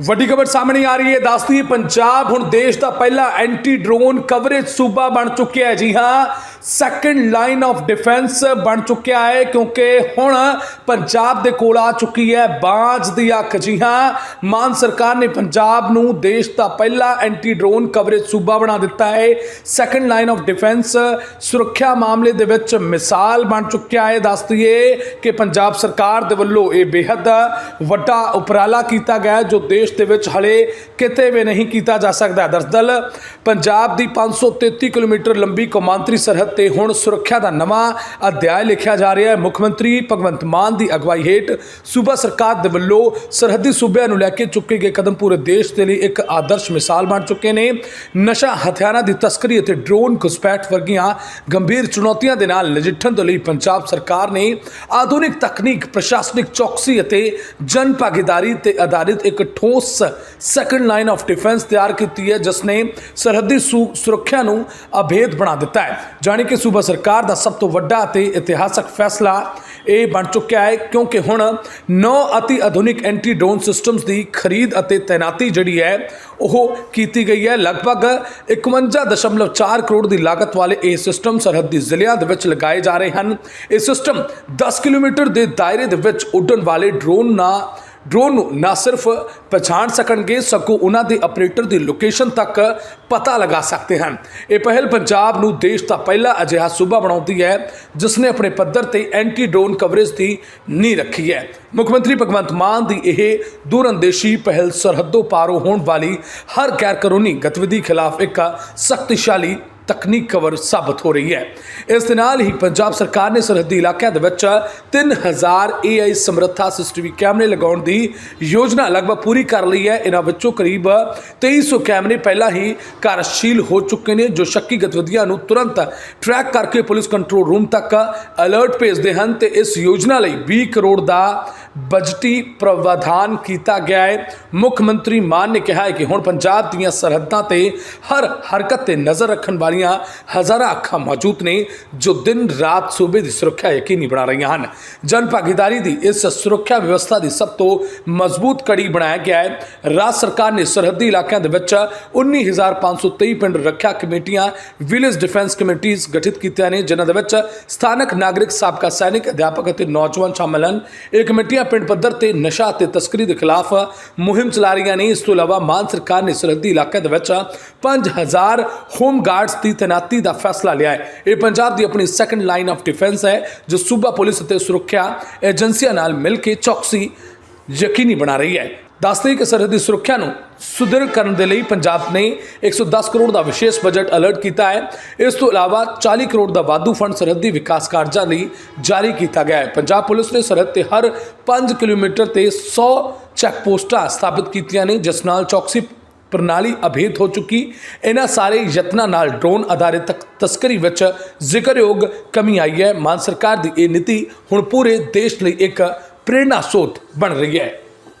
ਵੱਡੀ ਖਬਰ ਸਾਹਮਣੇ ਆ ਰਹੀ ਹੈ। ਦੱਸਦੀ ਪੰਜਾਬ ਹੁਣ ਦੇਸ਼ ਦਾ ਪਹਿਲਾ ਐਂਟੀ ਡਰੋਨ ਕਵਰੇਜ ਸੂਬਾ ਬਣ ਚੁੱਕਿਆ ਹੈ। ਜੀ ਹਾਂ ਸੈਕੰਡ ਲਾਈਨ ਆਫ ਡਿਫੈਂਸ ਬਣ ਚੁੱਕਿਆ ਹੈ, ਕਿਉਂਕਿ ਹੁਣ ਪੰਜਾਬ ਦੇ ਕੋਲ ਆ ਚੁੱਕੀ ਹੈ ਬਾਜ ਦੀ ਅੱਖ। ਜੀ ਹਾਂ, ਮਾਨ ਸਰਕਾਰ ਨੇ ਪੰਜਾਬ ਨੂੰ ਦੇਸ਼ ਦਾ ਪਹਿਲਾ ਐਂਟੀ ਡਰੋਨ ਕਵਰੇਜ ਸੂਬਾ ਬਣਾ ਦਿੱਤਾ ਹੈ। ਸੈਕੰਡ ਲਾਈਨ ਆਫ ਡਿਫੈਂਸ ਸੁਰੱਖਿਆ ਮਾਮਲੇ ਦੇ ਵਿੱਚ ਮਿਸਾਲ ਬਣ ਚੁੱਕਿਆ ਹੈ। ਦੱਸ ਦਈਏ ਕਿ ਪੰਜਾਬ ਸਰਕਾਰ ਦੇ ਵੱਲੋਂ ਇਹ ਬੇਹੱਦ ਵੱਡਾ ਉਪਰਾਲਾ ਕੀਤਾ ਗਿਆ ਜੋ ਦੇਸ਼ ਦੇ ਵਿੱਚ ਹਲੇ ਕਿਤੇ ਵੀ ਨਹੀਂ ਕੀਤਾ ਜਾ ਸਕਦਾ। ਦਰਅਸਲ ਪੰਜਾਬ ਦੀ 533 ਕਿਲੋਮੀਟਰ ਲੰਬੀ ਕੌਮਾਂਤਰੀ ਸਰਹੱਦ ਤੇ ਹੁਣ ਸੁਰੱਖਿਆ ਦਾ ਨਵਾਂ ਅਧਿਆਇ ਲਿਖਿਆ ਜਾ ਰਿਹਾ ਹੈ। ਮੁੱਖ ਮੰਤਰੀ ਭਗਵੰਤ ਮਾਨ ਦੀ ਅਗਵਾਈ ਹੇਠ ਸੂਬਾ ਸਰਕਾਰ ਦੇ ਵੱਲੋਂ ਸਰਹੱਦੀ ਸੂਬਿਆਂ ਨੂੰ ਲੈ ਕੇ ਚੁੱਕੇ ਗਏ ਕਦਮ ਪੂਰੇ ਦੇਸ਼ ਦੇ ਲਈ ਇੱਕ ਆਦਰਸ਼ ਮਿਸਾਲ ਬਣ ਚੁੱਕੇ ਨੇ। ਨਸ਼ਾ ਹਥਿਆਰਾਂ ਦੀ ਤਸਕਰੀ ਅਤੇ ਡਰੋਨ ਘੁਸਪੈਠ ਵਰਗੀਆਂ ਗੰਭੀਰ ਚੁਣੌਤੀਆਂ ਦੇ ਨਾਲ ਨਜਿੱਠਣ ਦੇ ਲਈ ਪੰਜਾਬ ਸਰਕਾਰ ਨੇ ਆਧੁਨਿਕ ਤਕਨੀਕ, ਪ੍ਰਸ਼ਾਸਨਿਕ ਚੌਕਸੀ ਅਤੇ ਜਨ ਭਾਗੀਦਾਰੀ ਤੇ ਆਧਾਰਿਤ ਇੱਕ ਠੋਸ ਸੈਕੰਡ ਲਾਈਨ ਆਫ ਡਿਫੈਂਸ ਤਿਆਰ ਕੀਤੀ ਹੈ, ਜਿਸ ਨੇ ਸਰਹੱਦੀ ਸੂ- ਸੁਰੱਖਿਆ ਨੂੰ ਅਭੇਦ ਬਣਾ ਦਿੱਤਾ ਹੈ। ਜਾਣੀ ਕਿ ਸੂਬਾ ਸਰਕਾਰ ਦਾ ਸਭ ਤੋਂ ਵੱਡਾ ਅਤੇ ਇਤਿਹਾਸਕ ਫੈਸਲਾ ਇਹ ਬਣ ਚੁੱਕਿਆ ਹੈ, ਕਿਉਂਕਿ ਹੁਣ ਨੌ ਅਤੀ ਆਧੁਨਿਕ ਐਂਟੀ ਡਰੋਨ ਸਿਸਟਮਸ ਦੀ ਖਰੀਦ ਅਤੇ ਤੈਨਾਤੀ ਜਿਹੜੀ ਹੈ, ਉਹ ਕੀਤੀ ਗਈ ਹੈ। ਲਗਭਗ 51.4 ਕਰੋੜ ਦੀ ਲਾਗਤ ਵਾਲੇ ਇਹ ਸਿਸਟਮ ਸਰਹੱਦੀ ਜ਼ਿਲ੍ਹਿਆਂ ਦੇ ਵਿੱਚ ਲਗਾਏ ਜਾ ਰਹੇ ਹਨ। ਇਹ ਸਿਸਟਮ 10 ਕਿਲੋਮੀਟਰ ਦੇ ਦਾਇਰੇ ਦੇ ਵਿੱਚ ਉੱਡਣ ਵਾਲੇ ਡਰੋਨ ਨਾਲ ਡਰੋਨ ਨੂੰ ਨਾ ਸਿਰਫ ਪਛਾਣ ਸਕਣਗੇ, ਸਗੋਂ ਉਹਨਾਂ ਦੇ ਆਪਰੇਟਰ ਦੀ ਲੋਕੇਸ਼ਨ ਤੱਕ ਪਤਾ ਲਗਾ ਸਕਦੇ ਹਨ। ਇਹ ਪਹਿਲ ਪੰਜਾਬ ਨੂੰ ਦੇਸ਼ ਦਾ ਪਹਿਲਾ ਅਜਿਹਾ ਸੂਬਾ ਬਣਾਉਂਦੀ ਹੈ ਜਿਸ ਨੇ ਆਪਣੇ ਪੱਧਰ ਤੇ ਐਂਟੀ ਡਰੋਨ ਕਵਰੇਜ ਦੀ ਨੀਂਹ ਰੱਖੀ ਹੈ। ਮੁੱਖ ਮੰਤਰੀ ਭਗਵੰਤ ਮਾਨ ਦੀ ਇਹ ਦੂਰਅੰਦੇਸ਼ੀ ਪਹਿਲ ਸਰਹੱਦੋਂ ਪਾਰੋਂ ਹੋਣ ਵਾਲੀ ਹਰ ਗੈਰ ਕਾਨੂੰਨੀ ਗਤੀਵਿਧੀ ਖਿਲਾਫ ਇੱਕ ਸ਼ਕਤੀਸ਼ਾਲੀ ਤਕਨੀਕ ਕਵਰ ਸਾਬਤ ਹੋ ਰਹੀ ਹੈ। ਇਸ ਦੇ ਨਾਲ ਹੀ ਪੰਜਾਬ ਸਰਕਾਰ ਨੇ ਸਰਹੱਦੀ ਇਲਾਕਿਆਂ ਦੇ ਵਿੱਚ 3000 AI ਸਮਰੱਥਾ ਸੀਸੀਟੀਵੀ ਕੈਮਰੇ ਲਗਾਉਣ ਦੀ ਯੋਜਨਾ ਲਗਭਗ ਪੂਰੀ ਕਰ ਲਈ ਹੈ। ਇਹਨਾਂ ਵਿੱਚੋਂ ਕਰੀਬ 2300 ਕੈਮਰੇ ਪਹਿਲਾਂ ਹੀ ਕਾਰਜਸ਼ੀਲ ਹੋ ਚੁੱਕੇ ਨੇ, ਜੋ ਸ਼ੱਕੀ ਗਤੀਵਿਧੀਆਂ ਨੂੰ ਤੁਰੰਤ ਟਰੈਕ ਕਰਕੇ ਪੁਲਿਸ ਕੰਟਰੋਲ ਰੂਮ ਤੱਕ ਅਲਰਟ ਭੇਜਦੇ ਹਨ ਤੇ ਇਸ ਯੋਜਨਾ ਲਈ 20 ਕਰੋੜ ਦਾ ਬਜਟੀ ਪ੍ਰਾਵਧਾਨ ਕੀਤਾ ਗਿਆ ਹੈ। ਮੁੱਖ ਮੰਤਰੀ ਮਾਨ ਨੇ ਕਿਹਾ ਹੈ ਕਿ ਹੁਣ ਪੰਜਾਬ ਦੀਆਂ ਸਰਹੱਦਾਂ ਤੇ ਹਰ ਹਰਕਤ ਤੇ ਨਜ਼ਰ ਰੱਖਣ ਵਾਲੀਆਂ ਹਜ਼ਾਰਾਂ ਅੱਖਾਂ ਮੌਜੂਦ ਨੇ ਜੋ ਦਿਨ ਰਾਤ ਸੂਬੇ ਦੀ ਸੁਰੱਖਿਆ ਯਕੀਨੀ ਬਣਾ ਰਹੀਆਂ ਹਨ। ਜਨ ਭਾਗੀਦਾਰੀ ਦੀ ਇਸ ਸੁਰੱਖਿਆ ਵਿਵਸਥਾ ਦੀ ਸਭ ਤੋਂ ਮਜ਼ਬੂਤ ਕੜੀ ਬਣਾਇਆ ਗਿਆ ਹੈ। ਰਾਜ ਸਰਕਾਰ ਨੇ ਸਰਹੱਦੀ ਇਲਾਕਿਆਂ ਦੇ ਵਿੱਚ 19523 ਪਿੰਡ ਰੱਖਿਆ ਕਮੇਟੀਆਂ, ਵਿਲੇਜ ਡਿਫੈਂਸ ਕਮੇਟੀਆਂ ਗਠਿਤ ਕੀਤੀਆਂ ਨੇ, ਜਿਨ੍ਹਾਂ ਦੇ ਵਿੱਚ ਸਥਾਨਕ ਨਾਗਰਿਕ, ਸਾਬਕਾ ਸੈਨਿਕ, ਅਧਿਆਪਕ ਅਤੇ ਨੌਜਵਾਨ ਸ਼ਾਮਲ ਹਨ। ਇਹ ਕਮੇਟੀਆਂ ਪਿੰਡ ਪੱਧਰ ਤੇ ਨਸ਼ਾ ਅਤੇ ਤਸਕਰੀ ਦੇ ਖਿਲਾਫ ਮੁਹਿੰਮ ਚਲਾ ਰਹੀਆਂ ਨੇ। ਇਸ ਤੋਂ ਇਲਾਵਾ ਮਾਨ ਸਰਕਾਰ ਨੇ ਸਰਹੱਦੀ ਇਲਾਕਿਆਂ ਦੇ ਵਿੱਚ 5000 ਹੋਮ ਗਾਰਡਸ ਦੀ ਤੈਨਾਤੀ ਦਾ ਫੈਸਲਾ ਲਿਆ ਹੈ। ਇਹ ਪੰਜਾਬ ਦੀ ਆਪਣੀ ਸੈਕੰਡ ਲਾਈਨ ਆਫ ਡਿਫੈਂਸ ਹੈ, ਜੋ ਸੂਬਾ ਪੁਲਿਸ ਅਤੇ ਸੁਰੱਖਿਆ ਏਜੰਸੀਆਂ ਨਾਲ ਮਿਲ ਕੇ ਚੌਕਸੀ ਯਕੀਨੀ ਬਣਾ ਰਹੀ ਹੈ। ਦੱਸਦੇ ਕਿ ਸਰਹੱਦੀ ਸੁਰੱਖਿਆ ਨੂੰ ਸੁਦ੍ਰਿੜ ਕਰਨ ਦੇ ਲਈ ਪੰਜਾਬ ਨੇ 110 ਕਰੋੜ ਦਾ ਵਿਸ਼ੇਸ਼ ਬਜਟ ਅਲਰਟ ਕੀਤਾ ਹੈ। ਇਸ ਤੋਂ ਇਲਾਵਾ 40 ਕਰੋੜ ਦਾ ਵਾਧੂ ਫੰਡ ਸਰਹੱਦੀ ਵਿਕਾਸ ਕਾਰਜਾਂ ਲਈ ਜਾਰੀ ਕੀਤਾ ਗਿਆ ਹੈ। ਪੰਜਾਬ ਪੁਲਿਸ ਨੇ ਸਰਹੱਦ ਤੇ ਹਰ 5 ਕਿਲੋਮੀਟਰ ਤੇ 100 ਚੈੱਕ ਪੋਸਟਾਂ ਸਥਾਪਿਤ ਕੀਤੀਆਂ ਨੇ, ਜਿਸ ਨਾਲ ਚੌਕਸੀ ਪ੍ਰਣਾਲੀ ਅਭੇਦ ਹੋ ਚੁੱਕੀ। ਇਹਨਾਂ ਸਾਰੇ ਯਤਨਾਂ ਨਾਲ ਡਰੋਨ ਆਧਾਰਿਤ ਤਕ- ਤਸਕਰੀ ਵਿੱਚ ਜ਼ਿਕਰਯੋਗ ਕਮੀ ਆਈ ਹੈ। ਮਾਨ ਸਰਕਾਰ ਦੀ ਇਹ ਨੀਤੀ ਹੁਣ ਪੂਰੇ ਦੇਸ਼ ਲਈ ਇੱਕ ਪ੍ਰੇਰਣਾ ਸੋਤ ਬਣ ਰਹੀ ਹੈ।